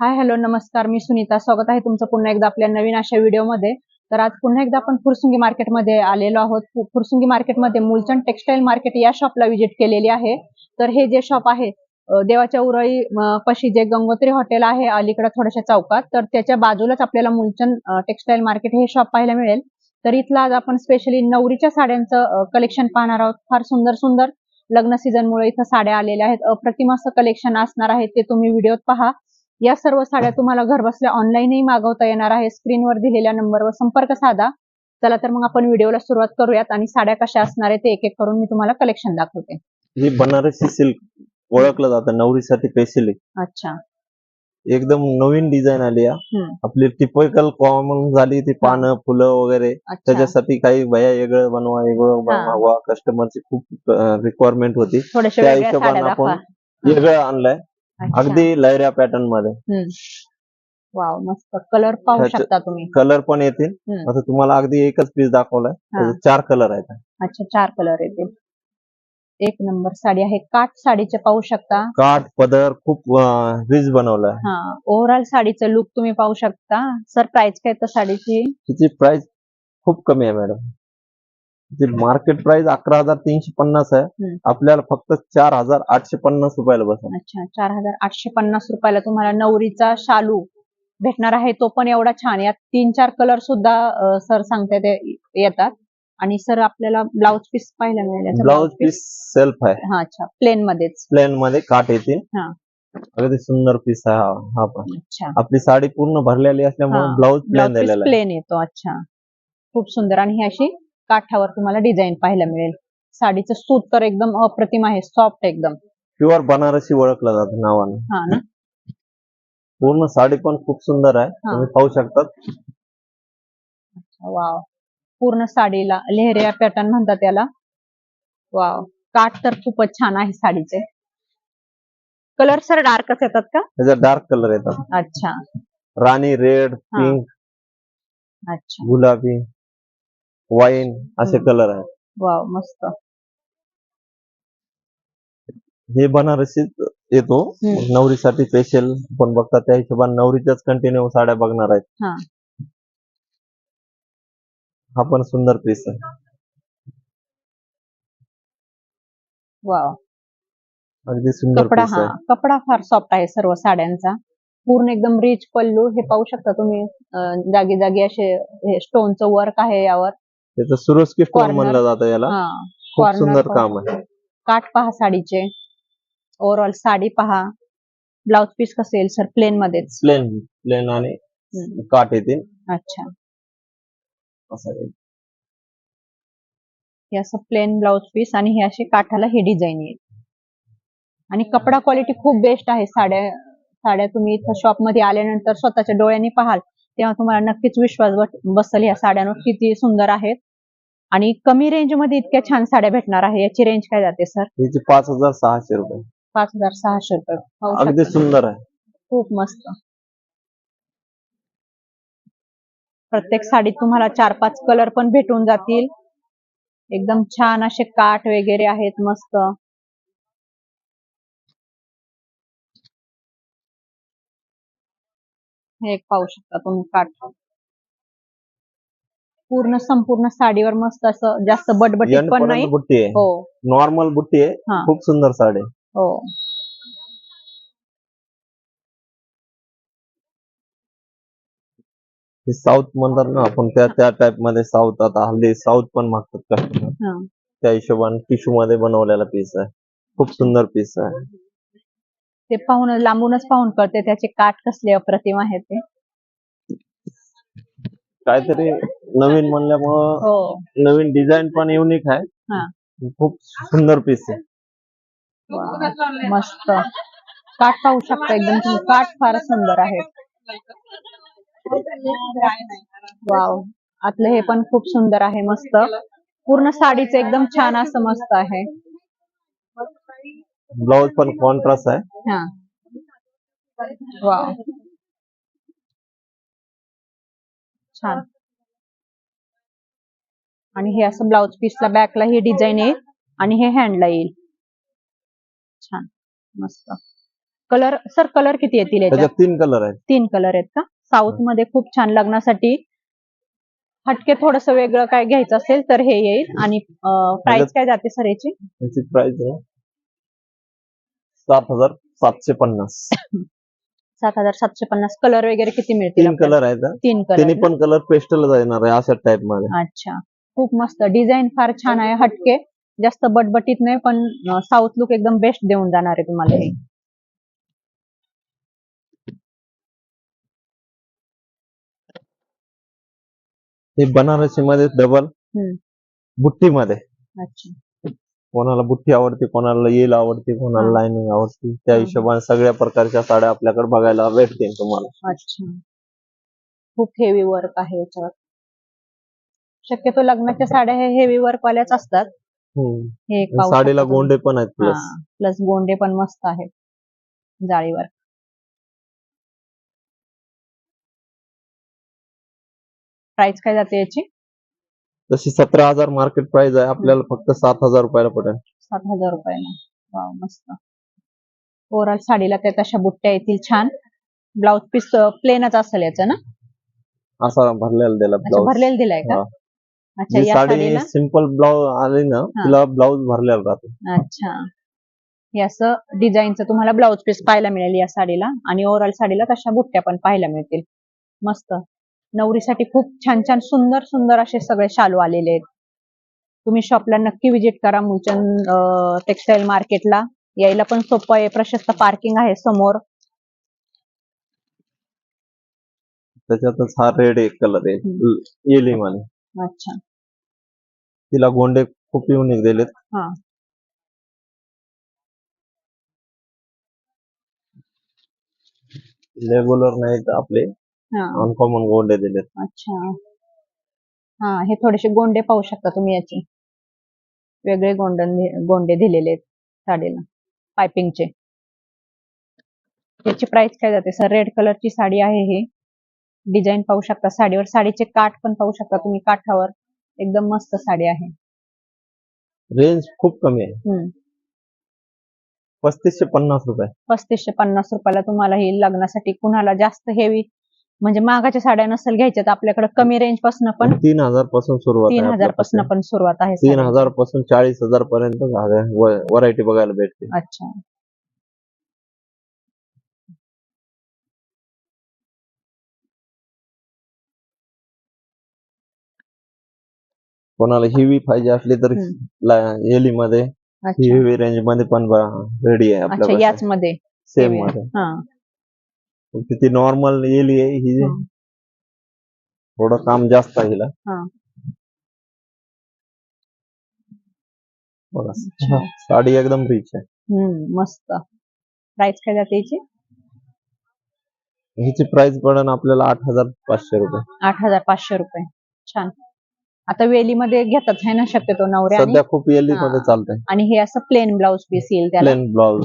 Hi hello नमस्कार. मी सुनीता. स्वागत आहे तुमचं पुन्हा एकदा आपल्या नवीन अशा व्हिडिओमध्ये. तर आज पुन्हा एकदा आपण फुरसुंगी मार्केटमध्ये आलेलो आहोत. फुरसुंगी मार्केटमध्ये मुलचंद टेक्सटाईल मार्केट या शॉपला व्हिजिट केलेली आहे. तर हे जे शॉप आहे देवाच्या उरळी पशी पाशी जे गंगोत्री हॉटेल आहे अलीकडे थोड्याशा चौकात तर त्याच्या बाजूलाच आपल्याला मुलचंद टेक्सटाईल मार्केट हे शॉप पाहायला मिळेल. तर इथला आज आपण स्पेशली नवरीच्या साड्यांचं कलेक्शन पाहणार आहोत. फार सुंदर सुंदर लग्न सीझनमुळे इथं साड्या आलेल्या आहेत. अप्रतिम असं कलेक्शन असणार आहे ते तुम्ही व्हिडिओत पहा. या सर्व साड्या तुम्हाला घर बसल्या ऑनलाईनही मागवता येणार आहे. स्क्रीनवर दिलेल्या नंबरवर संपर्क साधा. चला तर मग आपण व्हिडिओला सुरुवात करूयात आणि साड्या कशा असणार आहे ते एक एक करून मी तुम्हाला कलेक्शन दाखवते. ही बनारसी सिल्क ओळखलं जातं नवरीसाठी स्पेशली अच्छा. एकदम नवीन डिझाईन आली आहे. आपली टिपिकल कॉमन झाली ती पानं फुलं वगैरे. त्याच्यासाठी काही भया वेगळं बनवा वेगळं बनवा. कस्टमरची खूप रिक्वायरमेंट होती. त्या हिशोबाने आपण वेगळं आणलंय. अगदी लहऱ्या पॅटर्नमध्ये. वाव मस्त. कलर पाहू शकता तुम्ही. कलर पण येतील. हम्म. आता तुम्हाला अगदी एकच पीस दाखवलाय. त्याचे चार कलर आहेत. अच्छा चार कलर येतील. एक नंबर साडी आहे. काठ साडीचे पाहू शकता. काठ पदर खूप रिच बनवलाय. हा. ओव्हरऑल साडीचं लुक तुम्ही पाहू शकता. सर प्राइस काय तर साडीची? तिची प्राइस खूप कमी आहे मॅडम मार्केट प्राइस अकरा हजार तीनशे पन्नास आहे हम्म. आपल्याला फक्त चार हजार आठशे पन्नास रुपयाला बसेल अच्छा चार हजार आठशे पन्नास रुपयाला तुम्हाला नवरीचा शालू भेटणार आहे तो पण एवढा छान यात तीन चार कलर सुद्धा सर सांगते ते येतात. आणि सर आपल्याला ब्लाउज पीस पाहायला मिळेल ब्लाउज पीस सेल्फ आहे. हा अच्छा. प्लेन मध्येच. प्लेन मध्ये काठ येतील. हा. अगदी सुंदर पीस आहे हा हा पण. अच्छा. आपली साडी पूर्ण भरलेली असल्यामुळे हा. ब्लाउज प्लेन ब्लाउज पीस दिलेला आहे. प्लेन येतो अच्छा. खूप सुंदर. आणि ही अशी काठावर तुम्हाला डिझाईन पाहायला मिळेल. साडीचं सूत तर एकदम अप्रतिम आहे सॉफ्ट एकदम. प्युअर बनारसी ओळखलं जातं नावाने. हा ना? पूर्ण साडी पण खूप सुंदर आहे. तुम्ही पाहू शकतात. वाव पूर्ण साडीला लेहरिया पॅटर्न म्हणतात त्याला वाव काठ तर खूपच छान आहे साडीचे. कलर सर डार्कच येतात का? त्याच्यात डार्क कलर येतात. अच्छा. राणी रेड. पिंक अच्छा. गुलाबी. वाईन असे. कलर आहेत. वाव मस्त. हे बनारसी येतो. नवरीसाठी स्पेशल पण बघता त्या हिशोबाने नवरीच्याच कंटिन्यू साड्या बघणार आहेत. हा. हा पण सुंदर पीस आहे. वाव अगदी सुंदर कपडा हा आहे. कपडा फार सॉफ्ट आहे सर्व साड्यांचा. पूर्ण एकदम रिच पल्लू हे पाहू शकता तुम्ही जागी जागी असे स्टोनचं वर्क आहे यावर. त्याचं Corner. म्हणलं जातं याला. खूप सुंदर काम आहे. काठ पहा साडीचे. ओव्हरऑल साडी पहा. ब्लाउज पीस कसं येईल सर प्लेन मध्येच. प्लेन प्लेन आणि. काठ येतील. अच्छा. हे असं प्लेन ब्लाउज पीस आणि हे असे काठाला हे डिझाईन येईल. आणि कपडा क्वालिटी खूप बेस्ट आहे. साड्या साड्या तुम्ही इथं शॉपमध्ये आल्यानंतर स्वतःच्या डोळ्यांनी पाहाल. तेव्हा तुम्हाला नक्कीच विश्वास बसेल या साड्यांवर. किती सुंदर आहेत. आणि कमी रेंजमध्ये इतक्या छान साड्या भेटणार आहे. याची रेंज काय जाते सर याची पाच हजार सहाशे रुपये. पाच हजार सहाशे रुपये. पाहू अगदी. सुंदर आहे. खूप मस्त. प्रत्येक साडीत तुम्हाला चार पाच कलर पण भेटून जातील. एकदम छान असे काठ वगैरे आहेत मस्त. हे एक पाहू शकता तुम्ही काठ. पूर्ण संपूर्ण साडीवर मस्त असं जास्त बटबटीत एंड पण नाही. बुट्टी आहे. हो. नॉर्मल बुट्टी आहे. खूप सुंदर साडी. हो. साऊथ म्हणतात ना आपण त्या त्या टाइपमध्ये साऊथ आता हल्ली साऊथ पण मागतात हा. त्या हिशोबाने टिश्यू मध्ये बनवलेला पीस आहे. खूप सुंदर पीस आहे. ते पाहून लांबूनच पाहून कळते त्याचे काठ कसले अप्रतिम आहेत ते. काहीतरी नवीन म्हणल्यामुळं हो. नवीन डिझाईन पण युनिक हा. आहे खूप सुंदर पीस आहे. वा, मस्त. काठ पाहू शकता एकदम तुम्ही. काठ फार सुंदर आहे वाव. आतलं हे पण खूप सुंदर आहे मस्त. पूर्ण साडीचं एकदम छान असं मस्त आहे. ब्लाउज पण कॉन्ट्रास्ट आहे. हा. वाव. छान. आणि हे असं ब्लाउज पीसला बॅकला ही डिझाईन येईल आणि हे हँडला येईल. छान. मस्त. कलर सर कलर किती येतील याच्यात? तीन कलर आहेत. तीन कलर आहेत का? साऊथमध्ये खूप छान लग्नासाठी हटके थोडस वेगळं काय घ्यायचं असेल तर हे येईल. आणि प्राइस काय जाते सर याची? प्राइस आहे. सात हजार सातशे पन्नास. सात हजार सातशे पन्नास कलर वगैरे किती मिळतील तीन आपल्याला? कलर आहेत हा. तीन तिन्ही कलर पण कलर पेस्टल येणार आहे अशा टाइपमध्ये. अच्छा. खूप मस्त. डिझाईन फार छान आहे हटके. जास्त बटबटीत नाही पण साऊथ लुक एकदम बेस्ट देऊन जाणार आहे तुम्हाला हे. हे बनारसी मध्ये डबल हम्म. बुट्टी मध्ये अच्छा. कोणाला बुट्टी आवडते कोणाला येल आवडते कोणाला. लाइनिंग आवडते त्या. हिशोबाने सगळ्या प्रकारच्या साड्या आपल्याकडे बघायला भेटतील तुम्हाला अच्छा खूप हेवी वर्क आहे याच्यावर शक्यतो लग्नाच्या साड्या हे हेवी वर्क वाल्याच असतात. हे एक पाहू साडीला शकता. गोंडे पण आहेत प्लस प्लस गोंडे पण मस्त आहेत जाळीवर प्राइस काय जाते याची तशी सतरा हजार मार्केट प्राइस आहे आपल्याला फक्त सात हजार रुपयाला पडेल. सात हजार रुपयाला. वाव मस्त. ओव्हरऑल साडीला त्या तशा बुट्ट्या येतील छान. ब्लाउज पीस प्लेनच असेल याचं ना? असा भरलेला दिला अच्छा ब्लाउज भरलेलं दिलाय का? हा. अच्छा जी या साडी साडीला? सिंपल ब्लाउज आली ना. तिला ब्लाउज भरलेला राहतो. अच्छा. हे असं डिझाईनचं तुम्हाला ब्लाउज पीस पाहायला मिळेल या साडीला. आणि ओव्हरऑल साडीला तशा बुट्ट्या पण पाहायला मिळतील. मस्त. नवरीसाठी खूप छान छान सुंदर सुंदर असे सगळे शालू आलेले आहेत. तुम्ही शॉपला नक्की विजिट करा मुलचंद टेक्सटाईल मार्केटला यायला पण सोपं आहे. प्रशस्त पार्किंग आहे समोर. त्याच्यातच हा रेड एक कलर आहे. हम्म. येली मध्ये अच्छा. तिला गोंडे खूप युनिक दिलेत. हा. रेग्युलर नाहीत आपले. अनकॉमन गोंडे दिलेत. अच्छा. हा हे थोडेसे गोंडे पाहू शकता तुम्ही याचे. वेगळे गोंडन गोंडे दिलेले आहेत साडीला पायपिंगचे. याची प्राइस काय जाते? सर रेड कलरची साडी आहे ही. डिझाईन पाहू शकता. साडीवर साडीचे काठ पण पाहू शकता तुम्ही. काठावर एकदम मस्त साडी आहे. रेंज खूप कमी आहे. पस्तीसशे पन्नास रुपये. पस्तीसशे पन्नास रुपयाला तुम्हाला ही लग्नासाठी कुणाला जास्त हेवी म्हणजे महागाच्या साड्या नसेल घ्यायच्या तर आपल्याकडे कमी रेंजपासून पण तीन हजारपासून सुरुवात तीन आहे हजारपासून. पण सुरुवात आहे तीन. हजारपासून चाळीस हजार पर्यंत व्हरायटी बघायला भेटते अच्छा कोणाला हिवी पाहिजे असली तर. एली मध्ये हिवी रेंजमध्ये पण रेडी आहे याच मध्ये सेम. मध्ये हा ती नॉर्मल एली आहे ही. थोडं काम जास्त आहे हिला. बघा. साडी एकदम रिच आहे. मस्त. प्राइस काय जाते याची? हिची प्राइस पडेल आपल्याला आठ हजार पाचशे रुपये. आठ हजार पाचशे रुपये. छान. आता वेलीमध्ये घेतात है ना शक्यतो नवऱ्या सध्या खूप हा. मध्ये चालतंय. आणि हे असं प्लेन ब्लाउज पीस येईल त्याला.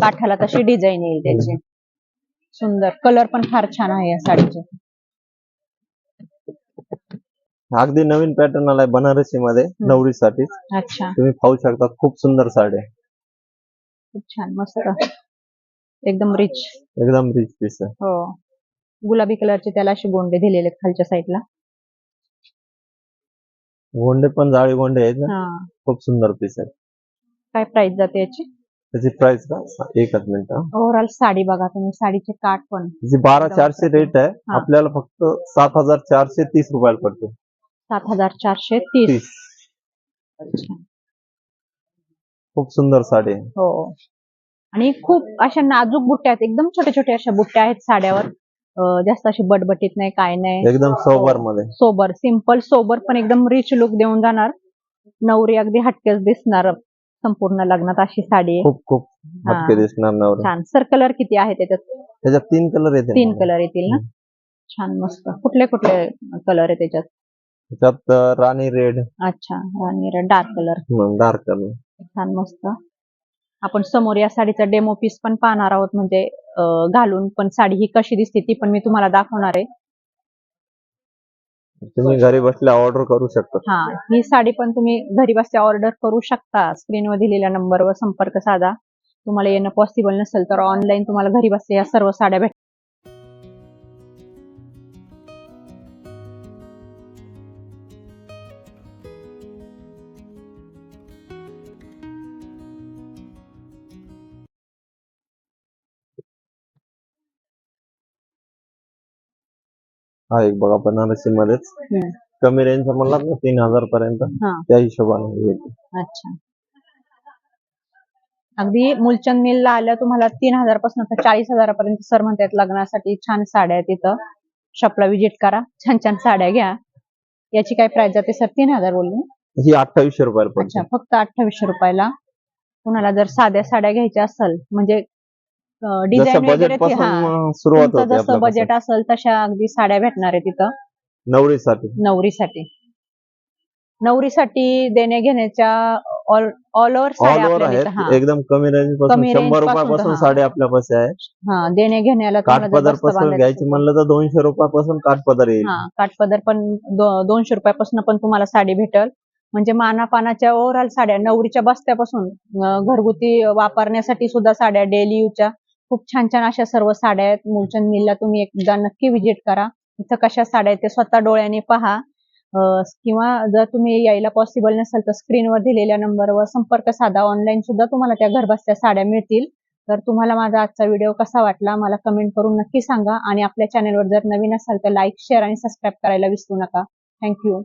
काठाला तशी डिझाईन येईल त्याची. सुंदर. कलर पण फार छान आहे या साडीचे. अगदी नवीन पॅटर्न आलाय बनारसी मध्ये नवरीसाठी. अच्छा. तुम्ही पाहू शकता खूप सुंदर साडी आहे. खूप छान मस्त. एकदम रिच एकदम रिच पीस आहे. हो. गुलाबी कलरचे त्याला असे गोंडे दिलेले आहेत खालच्या साईडला गोंडे पण जाळी गोंडे आहेत ना? खूप सुंदर पीस आहे. काय प्राइस जाते याची? त्याची प्राइस का? एकच मिनिट. ओव्हरऑल साडी बघा तुम्ही साडीचे काठ पण. त्याची बारा चारशे रेट आहे. आपल्याला फक्त सात हजार चारशे तीस रुपयाला पडते. सात हजार चारशे तीस खूप सुंदर साडी आहे. हो. आणि खूप अशा नाजूक बुट्ट्या आहेत. एकदम छोट्या छोट्या अशा बुट्ट्या आहेत साड्यावर. जास्त अशी बटबटीत नाही काय नाही. एकदम सोबरमध्ये. सोबर सिंपल सोबर पण एकदम रिच लुक देऊन जाणार. नवरी अगदी हटकेच दिसणार. संपूर्ण लग्नात अशी साडी आहे. खूप खूप हटके. दिसणार नवरे. छान. सर कलर किती आहे त्याच्यात त्याच्यात तीन कलर येते तीन कलर येतील ना? छान मस्त. कुठले कुठले कलर आहे त्याच्यात? त्याच्यात राणी रेड. अच्छा आणि डार्क कलर डार्क कलर छान मस्त. आपण समोर या साडीचा डेमो पीस पण पाहणार आहोत. म्हणजे घालून पण साडी ही कशी दिसते ती पण मी तुम्हाला दाखवणार आहे. तुम्ही घरी बसल्या ऑर्डर करू शकता. हा ही साडी पण तुम्ही घरी बसल्या ऑर्डर करू शकता. स्क्रीनवर दिलेल्या नंबरवर संपर्क साधा. तुम्हाला येणं पॉसिबल नसेल तर ऑनलाईन तुम्हाला घरी बसल्या या सर्व साड्या भेटतात हा एक बघा बनारसी मध्येच. कमी रेंजचा म्हणला ना तीन हजार पर्यंत. हा. त्या हिशोबाने येते. अच्छा. अगदी मुलचंद मिलला आल्या तुम्हाला तीन हजारपासून चाळीस हजारापर्यंत सर म्हणतात लग्नासाठी छान साड्या आहेत इथं. शॉपला व्हिजिट करा छान छान साड्या घ्या. याची काय प्राइस जाते सर? तीन हजार बोलले. ही अठ्ठावीसशे रुपयाला अच्छा फक्त अठ्ठावीसशे रुपयाला. कुणाला जर साध्या साड्या घ्यायच्या असेल म्हणजे डिझाईन वगैरे ते हा. सुरुवात तुमचं होते जसं बजेट असेल तशा अगदी साड्या भेटणार आहे तिथं. नवरीसाठी. नवरीसाठी. नवरीसाठी देण्या घेण्याच्या ऑल ओव्हर ऑल साड्या ओव्हर इथं, आहेत. हा. एकदम कमी रेंजपासून कमी range शंभरपासून रुपयापासून हा. साडे आपल्यापाशी आहे हा देणे घेण्याला तुम्हाला जर काठपदर बस्त पासून बांधायचं घ्यायची म्हणलं तर दोनशे रुपयापासून काठपदर येईल. हा काठपदर पण दो- दोनशे रुपयापासून पण तुम्हाला साडी भेटल. म्हणजे मानापानाच्या ओव्हरऑल साड्या नवरीच्या बस्त्यापासून अं, घरगुती वापरण्यासाठी सुद्धा साड्या डेली यूजच्या खूप छान छान अशा सर्व साड्या आहेत. मूलचंद मिलला तुम्ही एकदा नक्की विजिट करा. इथं कशा साड्या आहेत ते स्वतः डोळ्याने पहा. किंवा जर तुम्ही यायला पॉसिबल नसेल तर स्क्रीनवर दिलेल्या नंबरवर संपर्क साधा. ऑनलाईन सुद्धा तुम्हाला त्या घरबसत्या साड्या मिळतील. तर तुम्हाला माझा आजचा व्हिडिओ कसा वाटला मला कमेंट करून नक्की सांगा. आणि आपल्या चॅनलवर जर नवीन असाल तर लाईक शेअर आणि सबस्क्राईब करायला विसरू नका. थँक्यू